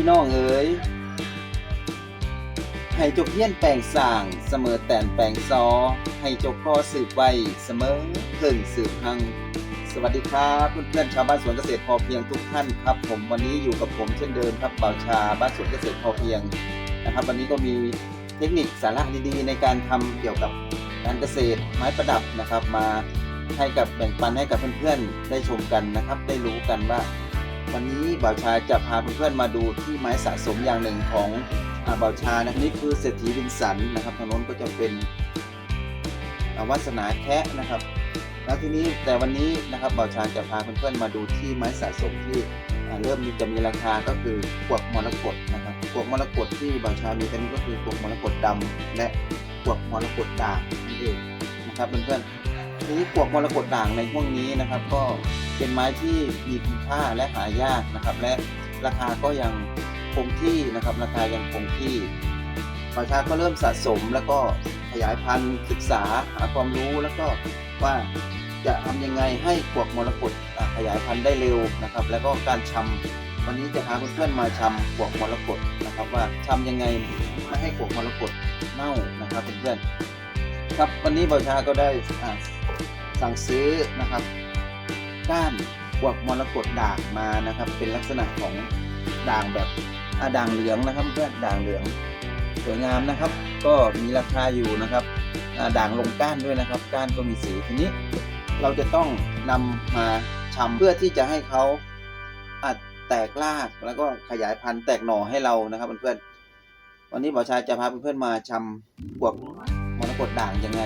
ี่น้องเอ๋ยให้จกเฮียนแปลงสร้างเสมอแต่นแปลงซอ ให้จกพอสืบไว้เสมอเพิ่งสืบหัง สวัสดีครับเพื่อนๆชาวบ้านสวนเกษตรพอเพียงทุกท่านครับ ผมวันนี้อยู่กับผมเช่นเดิมครับบ่าวชาบ้านสวนเกษตรพอเพียงนะครับ วันนี้ก็มีเทคนิคสาระดีๆ ในการทำเกี่ยวกับการเกษตรไม้ประดับนะครับ มาให้กับแบ่งปันให้กับเพื่อนๆได้ชมกันนะครับ ได้รู้กันว่า วันนี้บ่าวชาจะพาเพื่อนๆมาดูที่ไม้สะสมอย่างหนึ่งของบ่าวชานะนี่คือเศรษฐีวินสันนะครับทางโน้นก็จะเป็นวัสนาแคะนะครับ แล้วทีนี้แต่วันนี้นะครับบ่าวชาจะพาเพื่อนๆมาดูที่ไม้สะสมที่เริ่มมีจะมีราคาก็คือกวกมรกตนะครับกวกมรกตที่บ่าวชามีตอนนี้ก็คือกวกมรกตดำและกวกมรกตด่างนั่นเองนะครับเพื่อนๆ ทีนี้กวกมรกตด่างในช่วงนี้นะครับ ก็เป็นไม้ที่มีคุณค่าและหายากนะครับ และราคาก็ยังคงที่นะครับ ราคายังคงที่บ่าชาก็เริ่มสะสมแล้วก็ขยายพันธุ์ศึกษาหาความรู้แล้วก็ว่าจะทำยังไงให้กวกมรกตขยายพันธุ์ได้เร็วนะครับ แล้วก็การชำวันนี้จะพาเพื่อนๆมาชำกวกมรกตนะครับ ว่าชำยังไงไม่ให้กวกมรกตเน่านะครับเพื่อนๆครับวันนี้บอชาก็ได้ สั่งซื้อนะครับก้านกวกมรกตด่างมานะครับ เป็นลักษณะของด่างแบบอด่างเหลืองนะครับเพื่อนด่างเหลืองสวยงามนะครับ ก็มีราคาอยู่นะครับด่างลงก้านด้วยนะครับ ก้านก็มีสีทีนี้เราจะต้องนำมาชำเพื่อที่จะให้เขาอัดแตกรากแล้วก็ขยายพันธุ์แตกหน่อให้เรานะครับเพื่อนๆวันนี้หมอชายจะพาเพื่อนๆมาชำพวกมรกตด่างยังไง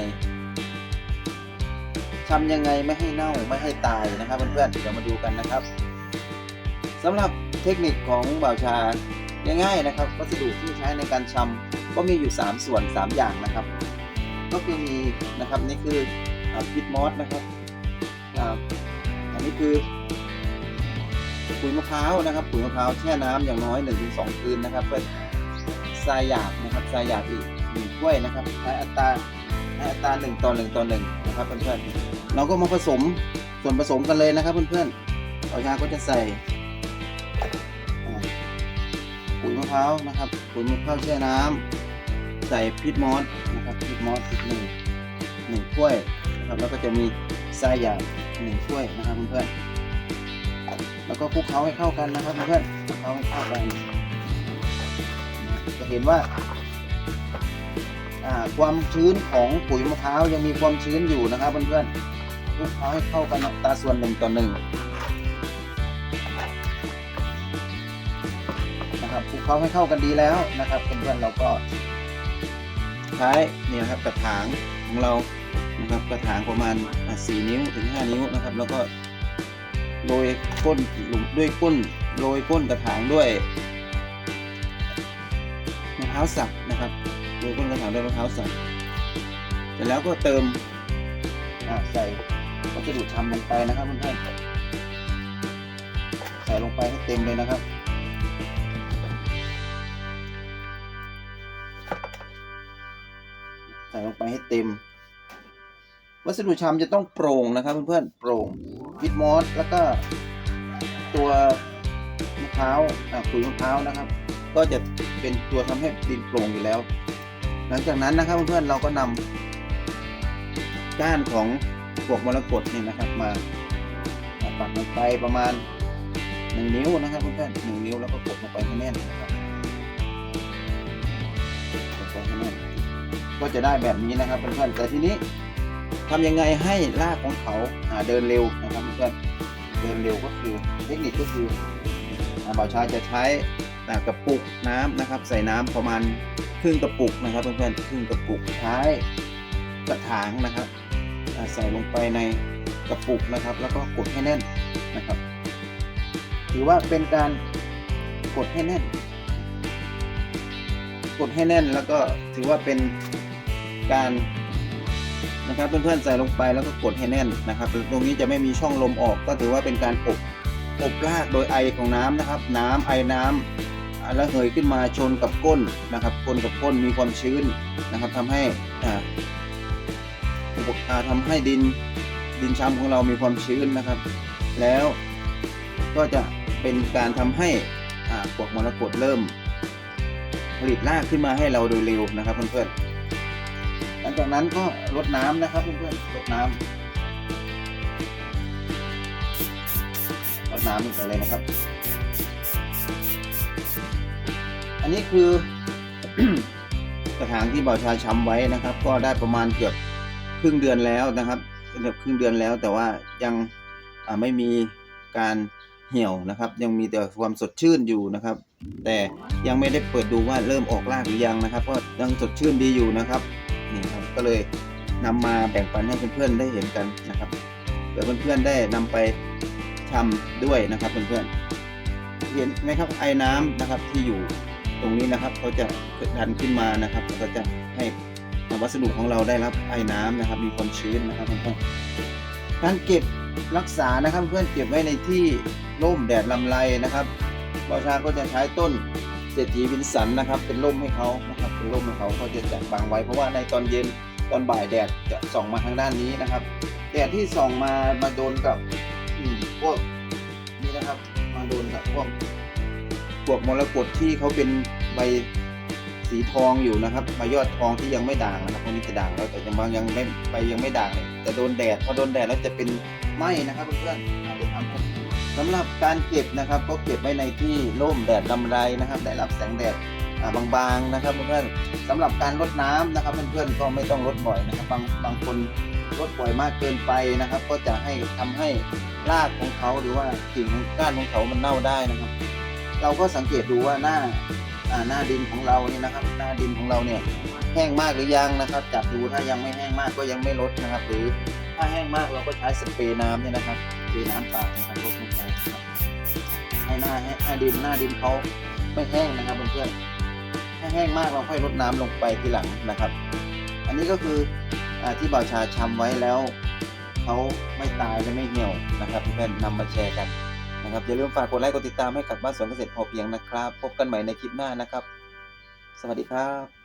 ชำยังไงไม่ให้เน่าไม่ให้ตายนะครับเพื่อนๆเดี๋ยวมาดูกันนะครับสำหรับเทคนิคของบ่าวชาง่ายๆนะครับ วัสดุที่ใช้ในการชำก็มีอยู่ 3 ส่วน 3 อย่างนะครับ ก็คือมีนะครับนี่คือพิทมอสนะครับอ่าอันนี้คือปุ๋ยมะพร้าวนะครับปุ๋ยมะพร้าวแช่น้ำอย่างน้อย 1-2 คืนนะครับเพื่อทรายหยาบนะครับทรายหยาบอีกหนึ่งถ้วยนะครับใช้อัตราใช้อัตรา1ต่อ1ต่อ1นะครับเพื่อนๆ เราก็มาผสมส่วนผสมกันเลยนะครับเพื่อนๆต่อยาก็จะใส่ปุ๋ยมะพร้าวนะครับปุ๋ยมะพร้าวแช่น้ำใส่พิทมอสนะครับพิทมอสอีกหนึ่งหนึ่งถ้วยนะครับแล้วก็จะมีทรายหยาบหนึ่งถ้วยนะครับเพื่อนๆแล้วก็คลุกเคล้าให้เข้ากันนะครับเพื่อนๆคลุกเคล้าให้เข้ากันจะเห็นว่าอ่าความชื้นของปุ๋ยมะพร้าวยังมีความชื้นอยู่นะครับเพื่อนๆ คลุกเคล้าให้เข้ากันตาส่วนหนึ่งต่อหนึ่งนะครับคลุกเคล้าให้เข้ากันดีแล้วนะครับเพื่อนๆเราก็ใช้นี่ยครับกระถางของเรานะครับกระถางประมาณอะ4นิ้วถึง 5 นิ้วนะครับ แล้วก็โรยก้นหลุมด้วยก้นโรยก้นกระถางด้วยมะพร้าวสับนะครับโรยก้นกระถางด้วยมะพร้าวสับเสร็จแล้วก็เติมใส่ วัสดุทำลงไปนะครับเพื่อนๆใส่ลงไปให้เต็มเลยนะครับใส่ลงไปให้เต็ม วัสดุชำจะต้องโปร่งนะครับเพื่อนๆโปร่งวิดมอสแล้วก็ตัวมะพร้าวอะขุยมะพร้าวนะครับ ก็จะเป็นตัวทำให้ดินโปร่งอยู่แล้ว หลังจากนั้นนะครับเพื่อนๆเราก็นำก้านของ วกมรกตนี่ยนะครับมาปักลงไปประมาณหนึ่งนิ้วนะครับเพื่อนๆหนึ่งนิ้วแล้วก็กดลงไปให้แน่นนะครับกดลงไปให้แน่นก็จะได้แบบนี้นะครับเพื่อนๆแต่ทีนี้ทำยังไงให้รากของเขาเดินเร็วนะครับเพื่อนๆเดินเร็วก็คือเทคนิคก็คือบ่าวชาจะใช้กระปุกน้ำนะครับ ใส่น้ำประมาณครึ่งกระปุกนะครับเพื่อนๆครึ่งกระปุกใช้กระถางนะครับ ใส่ลงไปในกระปุกนะครับ แล้วก็กดให้แน่นนะครับ ถือว่าเป็นการกดให้แน่น กดให้แน่นแล้วก็ถือว่าเป็นการนะครับเพื่อนๆใส่ลงไปแล้วก็กดให้แน่นนะครับ ตรงนี้จะไม่มีช่องลมออก ก็ถือว่าเป็นการอบอบรากโดยไอของน้ำนะครับ น้ำไอน้ำอ่าแล้วเหยขึ้นมาชนกับก้นนะครับก้นกับก้นมีความชื้นนะครับทำให้ อุปกรณ์ทำให้ดินดินช้ำของเรามีความชื้นนะครับ แล้วก็จะเป็นการทำให้อ่าปวกมรกตเริ่ม ผลิตรากขึ้นมาให้เราโดยเร็วนะครับเพื่อนๆหลังจากนั้นก็รดน้ำนะครับเพื่อนๆรดน้ำรดน้ำลงไปเลยนะครับ อันนี้คือกระถางที่บ่าวชาช้ำไว้นะครับ ก็ได้ประมาณเกือบ ครึ่งเดือนแล้วนะครับเกือบครึ่งเดือนแล้ว แต่ว่ายังไม่มีการเหี่ยวนะครับ ยังมีแต่ความสดชื่นอยู่นะครับ แต่ยังไม่ได้เปิดดูว่าเริ่มออกรากหรือยังนะครับก็ยังสดชื่นดีอยู่นะครับนี่ครับก็เลยนำมาแบ่งปันให้เพื่อนๆได้เห็นกันนะครับเผื่อเพื่อนๆได้นำไปทำด้วยนะครับเพื่อนๆเห็นไหมครับไอ้น้ำนะครับที่อยู่ตรงนี้นะครับเขาจะดันขึ้นมานะครับแล้วก็จะให้ วัสดุของเราได้รับไอ้น้ำนะครับ มีความชื้นนะครับเพื่อนๆการเก็บรักษานะครับเพื่อนเก็บไว้ในที่ร่มแดดลำไรนะครับบอชาก็จะใช้ต้นเศรษฐีวินสันนะครับ เป็นร่มให้เขานะครับเป็นร่มให้เขาเขาจะจัดบังไว้เพราะว่าในตอนเย็นตอนบ่ายแดดจะส่องมาทางด้านนี้นะครับแดดที่ส่องมามาโดนกับพวกนี่นะครับ มาโดนกับพวกพวกมรกตที่เขาเป็นใบ สีทองอยู่นะครับใบยอดทองที่ยังไม่ด่างนะครับพวกนี้จะด่างแล้วแต่ยังบางยังไม่ใบยังไม่ด่างเลยแต่โดนแดดพอโดนแดดแล้วจะเป็นไหมนะครับเพื่อนๆอาจะทำสำหรับการเก็บนะครับ ก็เก็บไว้ในที่ร่มแดดลำไรนะครับ ได้รับแสงแดดบางๆนะครับเพื่อนๆสำหรับการรดน้ำนะครับเพื่อนๆก็ไม่ต้องรดบ่อยนะครับ บางบางคนรดบ่อยมากเกินไปนะครับ ก็จะให้ทำให้รากของเขาหรือว่ากิ่งก้านของเขามันเน่าได้นะครับ เราก็สังเกตดูว่าหน้า หน้าดินของเราเนี่ยนะครับ หน้าดินของเราเนี่ยแห้งมากหรือยังนะครับ จับดูถ้ายังไม่แห้งมากก็ยังไม่ลดนะครับ หรือถ้าแห้งมากเราก็ใช้สเปรย์น้ำเนี่ยนะครับสเปรย์น้ำปล่านะครับลดลงไปครับให้หน้าให้ให้ดินหน้าดินเขาไม่แห้งนะครับเพื่อนๆถ้าแห้งมากเราค่อยลดน้ำลงไปทีหลังนะครับ อันนี้ก็คืออที่บ่าวชาชำไว้แล้วเขาไม่ตายและไม่เหี่ยวนะครับเพื่อนๆนำมาแชร์กัน นะครับอย่าลืมฝากกดไลค์กดติดตามให้กับบ้านสวนเกษตรพอเพียงนะครับ พบกันใหม่ในคลิปหน้านะครับ สวัสดีครับ